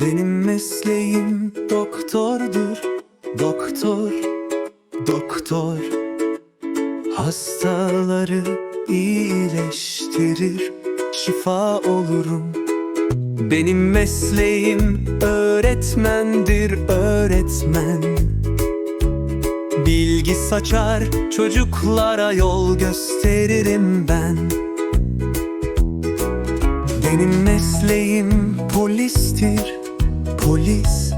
Benim mesleğim doktordur Doktor, doktor. Hastaları iyileştirir Şifa olurum. Benim mesleğim öğretmendir öğretmen. Bilgi saçar çocuklara yol gösteririm ben. Benim mesleğim polistir polis.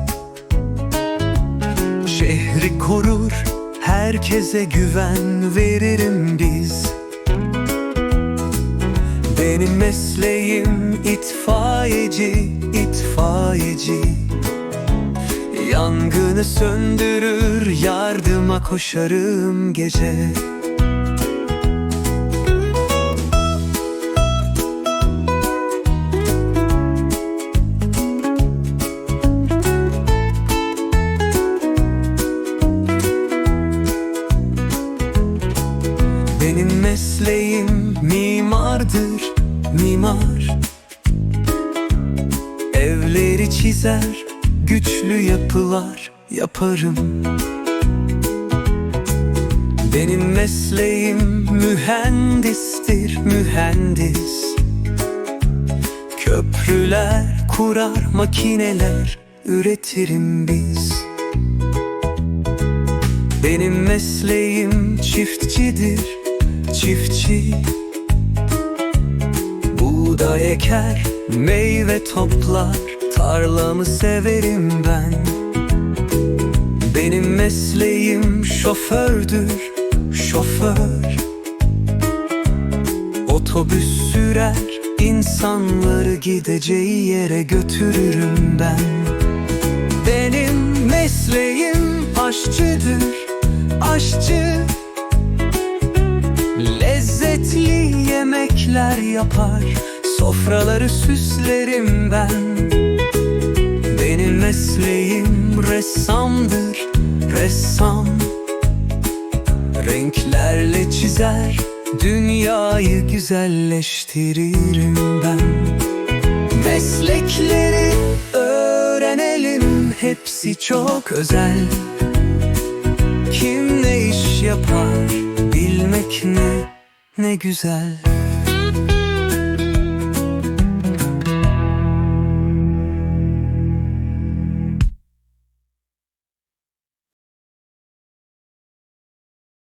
Şehri korur herkese güven veririm biz. Benim mesleğim itfaiyeci itfaiyeci. Yangını söndürür yardıma koşarım gece Benim mesleğim mimardır, mimar. Evleri çizer, güçlü yapılar yaparım. Benim mesleğim mühendistir, mühendis. Köprüler kurar, makineler üretirim biz. Benim mesleğim çiftçidir, çiftçi. Buğday eker, meyve toplar, tarlamı severim ben. Benim mesleğim şofördür, şoför. Otobüs sürer, insanları gideceği yere götürürüm ben. Benim mesleğim aşçıdır, aşçı yemekler yapar, sofraları süslerim ben. Benim mesleğim ressamdır, ressam. Renklerle çizer, dünyayı güzelleştiririm ben. Meslekleri öğrenelim, hepsi çok özel. Kim ne iş yapar bilmek ne ne güzel